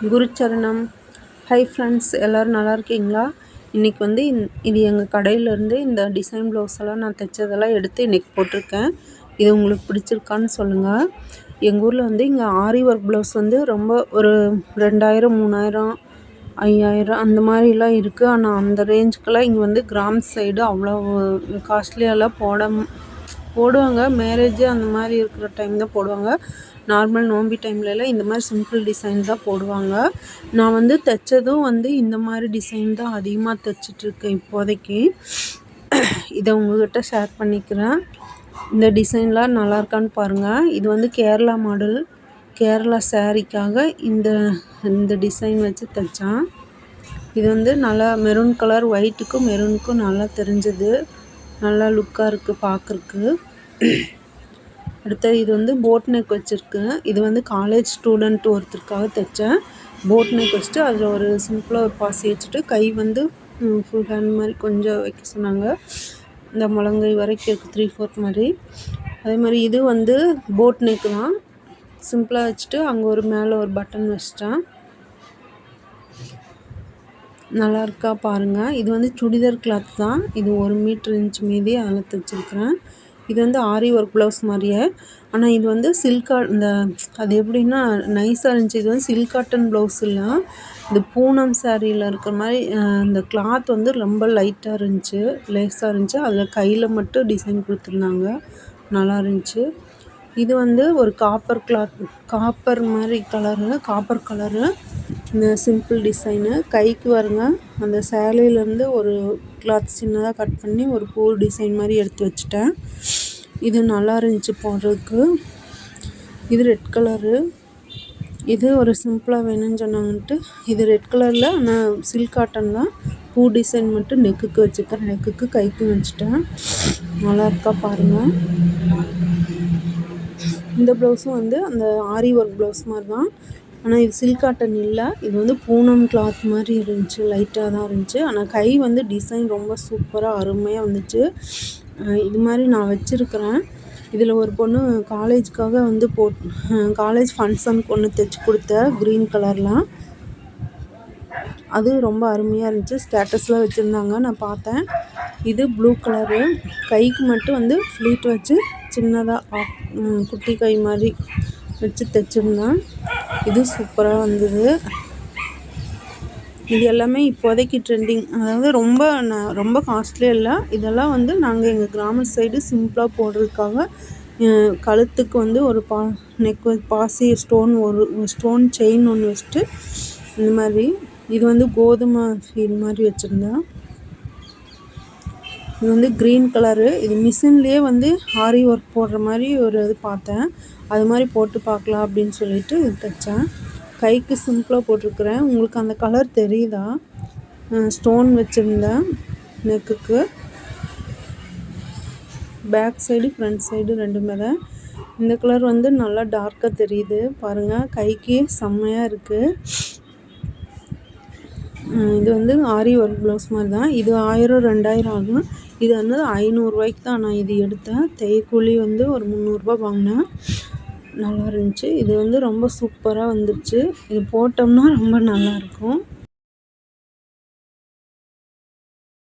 குருச்சரணம். Hi friends எல்லோரும் நல்லா இருக்கீங்களா? இன்றைக்கி வந்து இது எங்கள் கடையிலேருந்து இந்த டிசைன் ப்ளவுஸ் எல்லாம் நான் தைச்சதெல்லாம் எடுத்து இன்றைக்கி போட்டிருக்கேன். இது உங்களுக்கு பிடிச்சிருக்கான்னு சொல்லுங்கள் எங்கள் ஊரில் வந்து இங்கே ஆரி ஒர்க் ப்ளவுஸ் வந்து ரொம்ப ஒரு ரெண்டாயிரம் மூணாயிரம் ஐயாயிரம் அந்த மாதிரிலாம் இருக்குது ஆனால் அந்த ரேஞ்சுக்கெல்லாம் இங்கே வந்து கிராம் சைடு அவ்வளோ காஸ்ட்லியெல்லாம் போட போடுவாங்க. மேரேஜு அந்த மாதிரி இருக்கிற டைம் தான் போடுவாங்க. நார்மல் நோம்பி டைம்லலாம் இந்த மாதிரி சிம்பிள் டிசைன் தான் போடுவாங்க. நான் வந்து தைச்சதும் வந்து இந்த மாதிரி டிசைன் தான் அதிகமாக தைச்சிட்ருக்கேன் இப்போதைக்கு. இதை உங்கள்கிட்ட ஷேர் பண்ணிக்கிறேன். இந்த டிசைன்லாம் நல்லா இருக்கான்னு பாருங்கள் இது வந்து கேரளா மாடல் கேரளா சாரீக்காக இந்த இந்த டிசைன் வச்சு தைச்சான். இது வந்து நல்லா மெரூன் கலர் ஒயிட்டுக்கும் மெரூனுக்கும் நல்லா தெரிஞ்சது. நல்லா லுக்காக இருக்குது பார்க்குறக்கு அடுத்தது இது வந்து போட் நெக் வச்சுருக்கேன் இது வந்து காலேஜ் ஸ்டூடெண்ட் ஒருத்தருக்காக தைச்சேன். போட் நெக் வச்சுட்டு அதில் ஒரு சிம்பிளாக ஒரு பாசி வச்சுட்டு கை வந்து ஃபுல் ஹேண்ட் மாதிரி கொஞ்சம் வைக்க சொன்னாங்க. இந்த முழங்கை வரைக்கும் இருக்குது த்ரீ ஃபோர்த் மாதிரி. அதே மாதிரி இது வந்து போட் நெக் தான். சிம்பிளாக வச்சுட்டு அங்கே ஒரு மேலே ஒரு பட்டன் வச்சிட்டேன். நல்லா இருக்கா பாருங்கள் இது வந்து சுடிதார் கிளாத் தான். இது ஒரு மீட்ரு இன்ச் மீதி அதில் தைச்சிருக்கிறேன் இது வந்து ஆரி ஒர்க் ப்ளவுஸ் மாதிரியே. ஆனால் இது வந்து சில்கா இந்த அது எப்படின்னா நைஸாக இருந்துச்சு. இது வந்து சில்க் காட்டன் ப்ளவுஸ் இல்லை. இந்த பூனம் சாரியில் இருக்கிற மாதிரி இந்த கிளாத் வந்து ரொம்ப லைட்டாக இருந்துச்சு. லேஸாக இருந்துச்சு. அதில் கையில் மட்டும் டிசைன் கொடுத்துருந்தாங்க. நல்லா இருந்துச்சு. இது வந்து ஒரு காப்பர் கிளாத் காப்பர் மாதிரி கலரு காப்பர் கலரு. இந்த சிம்பிள் டிசைனு கைக்கு வருங்க. அந்த சேலையிலேருந்து ஒரு கிளாத் சின்னதாக கட் பண்ணி ஒரு பூ டிசைன் மாதிரி எடுத்து வச்சுட்டேன். இது நல்லா இருந்துச்சு போடுறதுக்கு. இது ரெட் கலரு இது ஒரு சிம்பிளாக வேணும்னு சொன்னாங்கன்ட்டு இது ரெட் கலரில் ஆனால் சில்க் காட்டன் தான். பூ டிசைன் மட்டும் நெக்குக்கு வச்சுருக்கேன் நெக்குக்கு கைக்கு வச்சுட்டேன். நல்லா இருக்கா பாருங்கள் இந்த ப்ளவுஸும் வந்து அந்த ஆரி ஒர்க் ப்ளவுஸ் மாதிரி தான். ஆனால் இது சில்க் காட்டன் இல்லை. இது வந்து பூனம் கிளாத் மாதிரி இருந்துச்சு லைட்டாக தான் இருந்துச்சு. ஆனால் கை வந்து டிசைன் ரொம்ப சூப்பராக அருமையாக வந்துச்சு. இது மாதிரி நான் வச்சுருக்கிறேன். இதில் ஒரு பொண்ணு காலேஜுக்காக வந்து போட் காலேஜ் ஃபங்க்ஷனுக்கு ஒன்று தைச்சி கொடுத்த க்ரீன் கலர்லாம் அது ரொம்ப அருமையாக இருந்துச்சு. ஸ்டேட்டஸில் வச்சுருந்தாங்க. நான் பார்த்தேன். இது ப்ளூ கலரு கைக்கு மட்டும் வந்து ஃப்ளீட் வச்சு சின்னதாக குட்டி கை மாதிரி வச்சு தைச்சிருந்தேன். இது சூப்பராக வந்தது. இது எல்லாமே இப்போதைக்கு ட்ரெண்டிங் அதாவது ரொம்ப ரொம்ப காஸ்ட்லியாக இல்லை. இதெல்லாம் வந்து நாங்கள் எங்கள் கிராம சைடு சிம்பிளாக போடுறதுக்காக கழுத்துக்கு வந்து ஒரு பா நெக் பாசி ஸ்டோன் ஒரு ஸ்டோன் செயின் ஒன்று வச்சுட்டு இந்த மாதிரி. இது வந்து கோதுமை ஃபீல் மாதிரி வச்சுருந்தேன் இது வந்து க்ரீன் கலரு இது மிஷின்லேயே வந்து ஆரி ஒர்க் போடுற மாதிரி ஒரு இது பார்த்தேன். அது மாதிரி போட்டு பார்க்கலாம் அப்படின்னு சொல்லிட்டு தைச்சேன். கைக்கு சிம்பிளாக போட்டிருக்கிறேன். உங்களுக்கு அந்த கலர் தெரியுதா? ஸ்டோன் வச்சுருந்தேன் நெக்குக்கு பேக் சைடு ஃப்ரண்ட் சைடு ரெண்டுமே தான். இந்த கலர் வந்து நல்லா டார்க்காக தெரியுது. பாருங்கள் கைக்கு செம்மையாக இருக்குது இது வந்து ஆரி ஒர்க் ப்ளவுஸ் மாதிரி தான் இது ஆயிரம் ரெண்டாயிரம் ஆகும். இது வந்து ஐநூறுரூவாய்க்கு தான் நான் இது எடுத்தேன். தையக்கூலி வந்து ஒரு முந்நூறுரூபா வாங்கினேன். நல்லா இருந்துச்சு. இது வந்து ரொம்ப சூப்பராக வந்துருச்சு. இது போட்டோம்னா ரொம்ப நல்லாயிருக்கும்